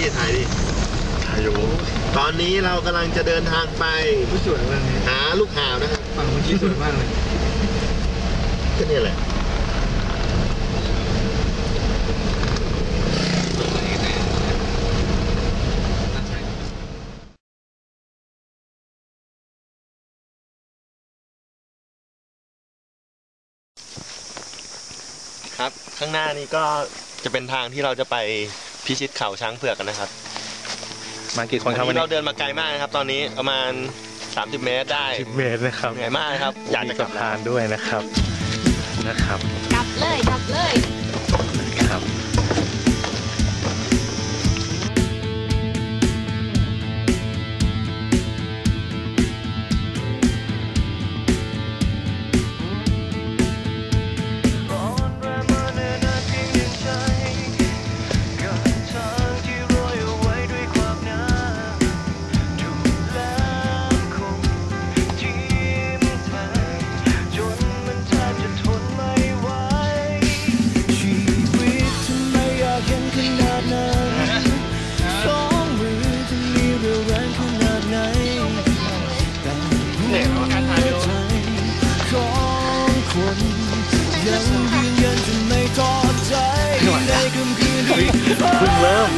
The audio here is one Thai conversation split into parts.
ดิถ่ายดิถ่ายอยู่ตอนนี้เรากำลังจะเดินทางไปสวยมากเลยหาลูกหาวนะครับฝั่งเมื่อกี้สวยมากเลยก็นี่แหละครับ ข้างหน้านี้ก็จะเป็นทางที่เราจะไป พิชิตเขาช้างเผือกกันนะครับมากี่ควันนครับวันนี้นี้เราเดินมาไกลมากนะครับ ตอนนี้ประมาณ 30 เมตรได้สิบเมตรนะครับเหนื่อยมากนะครับ อยากมีจะกลัสะบแล้วพานด้วยนะครับนะครับ กลับเลยกลับเลยครับ เพิ่งเริ่ม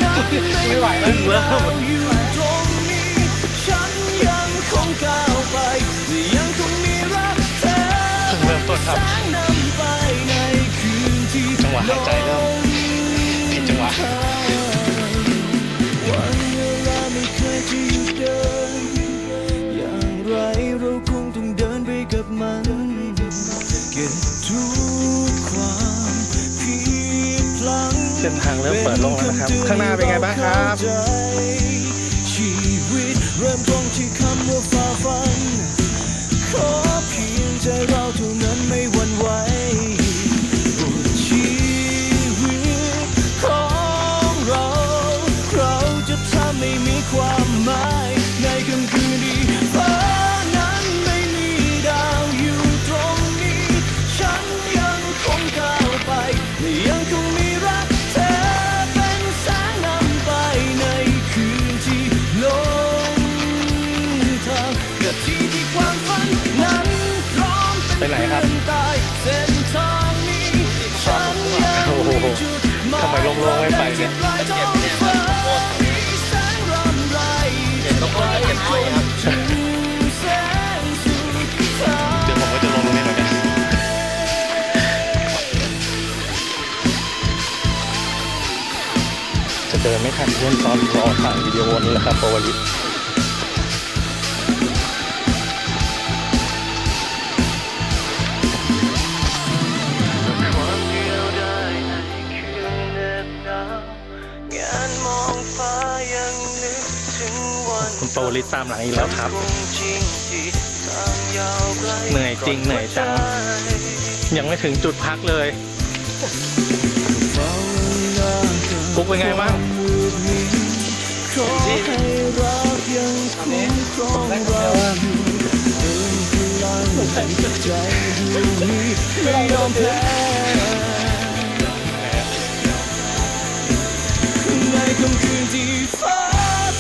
ไม่ไหวแล้วเริ่มอยู่ตรงนี้ฉันยังคงก้าวไปยังคงมีรักเธอเริ่มต้นครับแสงนำไปในคืนที่จังหวะหายใจเริ่มผิดจังหวะ ทางเริ่มเปิดโล่งแล้วนะครับ ข้างหน้าเป็นไงบ้างครับ จะเดินไม่ทันเพื่อนตอนรอถ่ายวิดีโอนี้แหละครับปวลิตความเดียวได้ในคืนเหน็บหนาวงานมองฟ้ายังนึกถึงวันคุณปวลิตตามหลังอีกแล้วครับคงจริงที่ทางยาวไกลเหนื่อยจริงเหนื่อยจัง ยังไม่ถึงจุดพักเลยปุ๊กเป็นไงบ้าง ขอให้รักยังคุ้มครองเราอยู่เติมพลังให้ใจดวงนี้ไม่ยอมแพ้ในค่ำคืนที่ฟ้า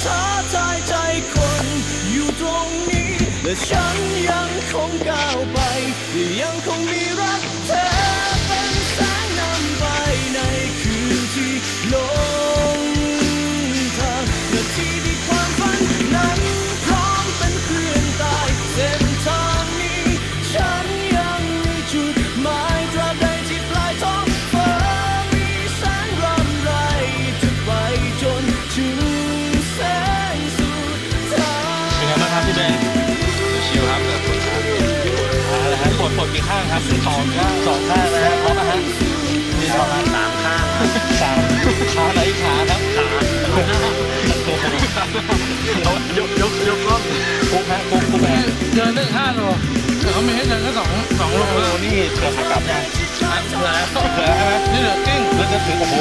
ท้าทายใจคนอยู่ตรงนี้และฉันยังคงก้าวไปยังคงมีรักเธ ครับพี่เบนชิวครับเกิดปวดขาอ่าแล้วฮะปวดปวดกี่ข้างครับสองข้างสองข้างนะฮะพราะนะฮะมีประมาณสามข้างสามขาไหนขาครับขายกยกยกรอบปุ๊กฮะปุ๊กปุ๊กฮะเดินได้ห้าโลแต่เขาไม่ให้เดินแค่สองสองโลโอ้โหนี่เผื่อขากลับยังเหลือแล้วเผื่อใช่ไหมนี่เหลือกิ้งแล้วจะถึงโอ้โห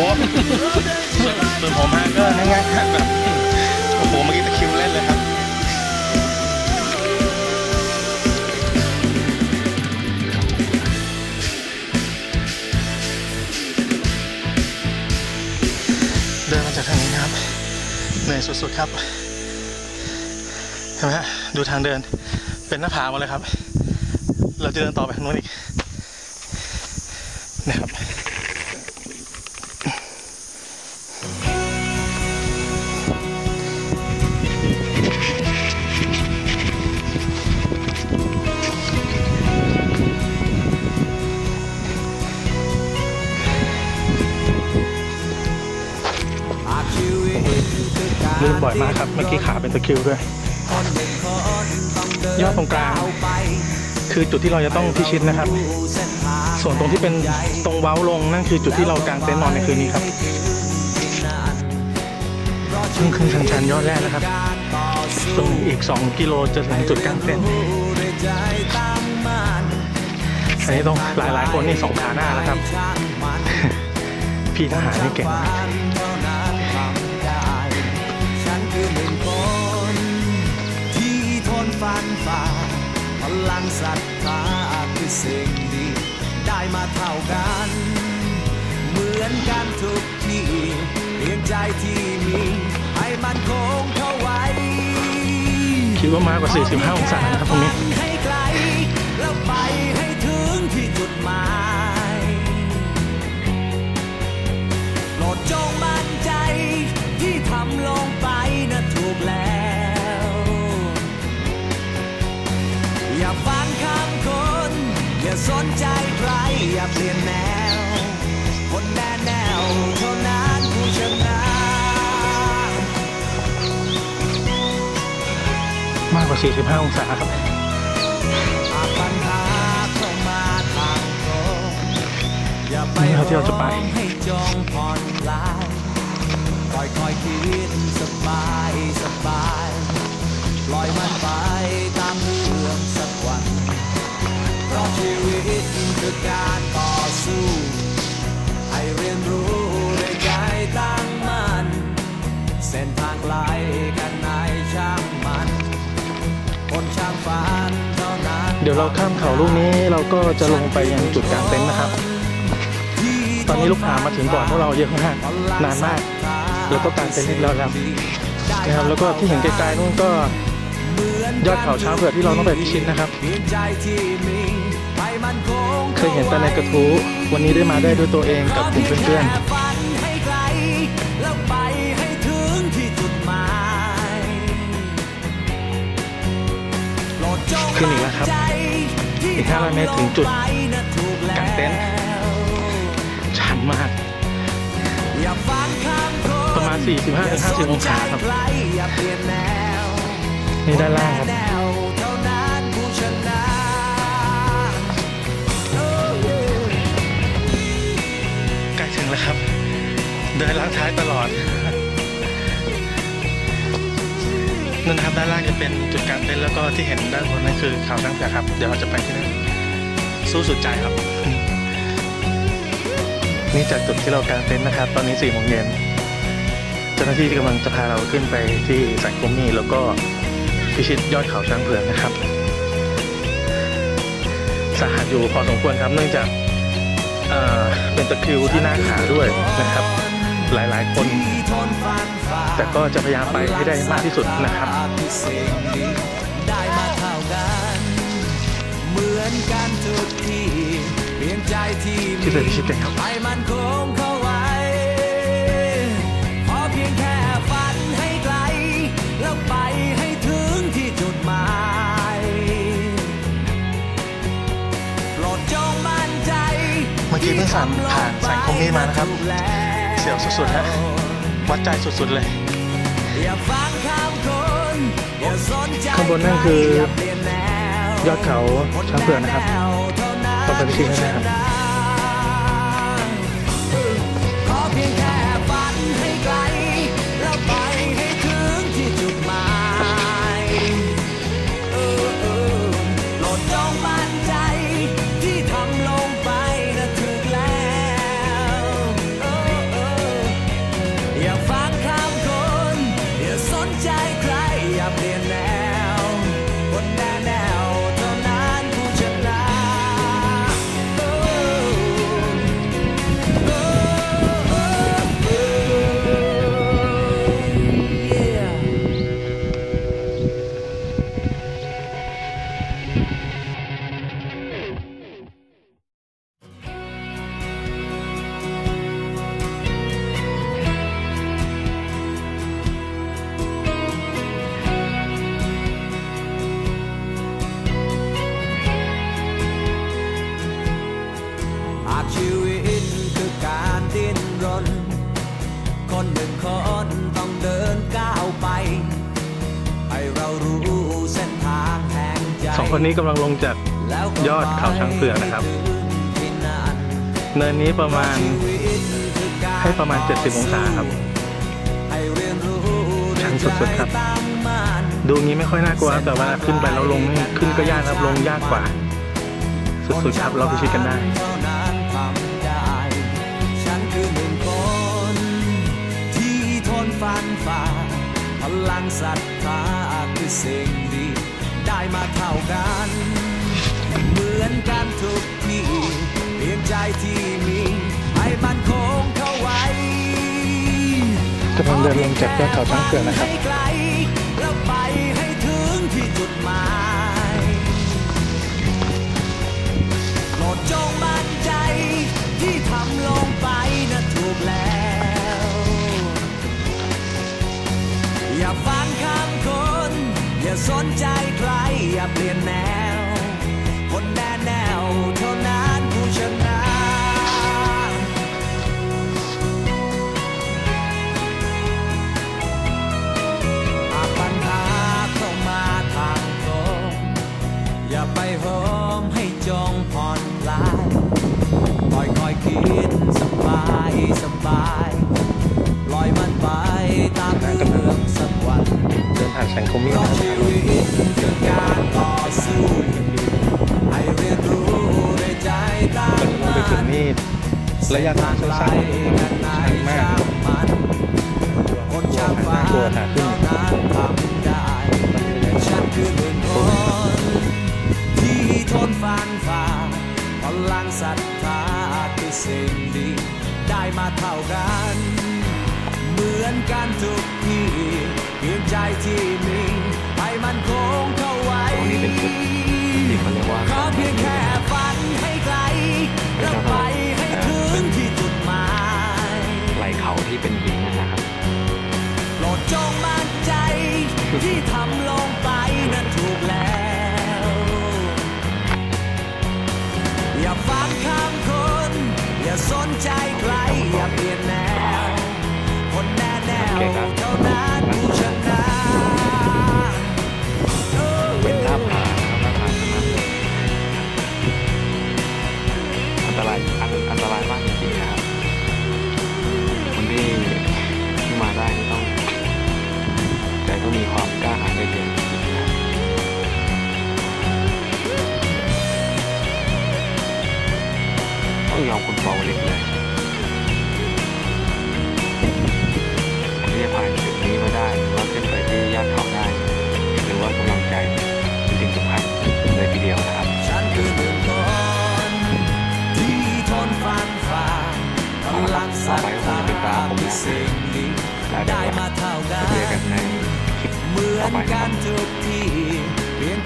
ส่วนผมฮะก็ง่ายๆแบบโอ้โหเมื่อกี้ตะคิวเล่นเลยครับ สุดครับเห็นไหมดูทางเดินเป็นหน้าผาหมดเลยครับ เราจะเดินต่อไปทางโน้นอีกนะครับ ครับ เมื่อกี้ขาเป็นตะคริวด้วย ยอดตรงกลางคือจุดที่เราจะต้องพิชิตนะครับ ส่วนตรงที่เป็นตรงเว้าลงนั่นคือจุดที่เรากางเต็นท์นอนในคืนนี้ครับขึ้นขึ้นชันชันๆยอดแรกนะครับ ตรงอีก 2 กิโลจะถึงจุดกางเต็นท์อันนี้ต้องหลายๆคนนี่สองขาหน้าแล้วครับ พี่ทหารนี่เก่ง ฟันฝ่าพลังศรัทธาคือสิ่งดี ได้มาเท่ากัน เหมือนกันทุกที่เพียงใจที่มี ให้มันคงเข้าไว้คิดว่ามากกว่า 45 องศานะครับตรงนี้ อย่าเปลี่ยนแนวคนแน่แนวเท่านั้นผู้ชนะมากกว่า 45 องศาครับหากปัญหาเข้ามาทางตรงอย่าไปนี่ครับที่เราจะไปร้องให้จงผ่อนคลายค่อยค่อยๆคิดสบายสบาย ปล่อยมันไปตามเรื่อง คือการต่อสู้ให้เรียนรู้ด้วยใจตั้งมั่นเส้นทางไกลกันไหนช่างมันคนช่างฝันเท่านั้นเดี๋ยวเราข้ามเขาลูกนี้เราก็จะลงไปยังจุดกลางเต็นท์นะครับ ตอนนี้ลูกหามาถึงก่อนพวกเราเยอะมากนานมาก แล้วก็กางเต็นท์เรียบร้อยแล้วนะครับแล้วก็ที่เห็นไกลๆนู่นก็ยอดเขาช้างเผือกที่เราต้องไปพิชิตนะครับ เคยเห็นแต่ในกระทู้วันนี้ได้มาได้ด้วยตัวเองกับกลุ่มเพื่อนฝันให้ไกลแล้วไปให้ถึงที่จุดหมายโปรดจงขึ้นอีกแล้วครับ อีก500เมตรถึงจุดกางเต็นท์ชันมากอย่าฟังคำคนประมาณ 45-50 องศาครับอย่าเปลี่ยนแนวนี่ด้านล่างครับ เดินล้างท้ายตลอดนั่นนะครับด้านล่างจะเป็นจุดกลางเต็นท์แล้วก็ที่เห็นด้านบนนั่นคือเขาตั้งแต่ครับ เดี๋ยวเราจะไปที่นั่นสู้สุดใจครับ นี่จากจุดที่เรากางเต็นท์นะครับ ตอนนี้สี่โมงเย็นเจ้าหน้าที่กำลังจะพาเราขึ้นไปที่สันคมมีแล้วก็พิชิตยอดเขาช้างเผือกนะครับสาหัสอยู่พอสมควรครับเนื่องจากเอ่อเป็นตะคริวที่หน้าขาด้วยนะครับ หลายๆ คน แต่ก็จะพยายามไปให้ได้มากที่สุดนะครับได้มาเท่ากันเหมือนกันทุกที่เพียงใจที่ที่เป็นพิชิตกันครับให้มันคงเข้าไว้ขอเพียงแค่ฝันให้ไกล แล้วไปให้ถึงที่จุดหมายโปรดจงมั่นใจเมื่อกี้เพิ่งสั่งผ่านสันคมมีมานะครับ เสียวสุดๆฮะวัดใจสุดๆเลยอย่าฟังคำคนอย่าสนใจข้างบนนั่นคืออย่าเปลี่ยนแนวยอดเขาช้างเผือกนะครับต้องไปพิชิตให้ได้ครับ ใครอย่าเปลี่ยนแนวคนแน งใจสองคนนี้กำลังลงจากยอดเขาช้างเผือกนะครับ เนินนี้ประมาณให้ประมาณ 70 องศาครับ ชันสุดๆครับ ดูงี้ไม่ค่อยน่ากลัวครับแต่ว่าขึ้นไปแล้วลงขึ้นก็ยากครับลงยากกว่า สุดๆครับเราพิชิตกันได้ที่ทนฟันฝ่าพลังศรัทธาคือสิ่ง ได้มาเท่ากัน เหมือนกันทุกที่เพียงใจที่มี ให้มันคงเข้าไว้กำลังเดินลงจากยอดเขาช้างเผือกนะครับให้ไกลแล้วไปให้ถึงที่จุดหมายโปรดจงมั่นใจที่ทำลงไปนะถูกแล้ว อย่าฟังคำคน อย่าสนใจใคร อย่าเปลี่ยนแนวคน สงคมมีเพราะนะคชีรับวิตคือการต่อสู้ให้เรียนรู้ด้วยใจตั้งตอนนี้เราไปถึงนี่ระยะทางสั้นๆชันมากมันคนช่างฝันกลัวหาขึ้นเท่านั้นทำได้ฉันคือหนึ่งคนที่ทนฟันฝ่าพลังศรัทธาคือสิ่งดีได้มาเท่ากัน เหมือนกันทุกที่ เพียงใจที่มีให้มันคงเข้าไว้ขอเพียงแค่ฝันให้ไกลแล้วไปให้ถึงที่จุดหมายไหลเขาที่เป็นหินนะครับโปรดจงมั่นใจที่ทำลงไปนั้นถูกแล้ว อย่าฟังคำคน อย่าสนใจใครอย่าเปลี่ยนแนว คนแน่แนว มีคว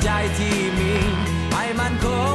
ใจที่มีให้มันคง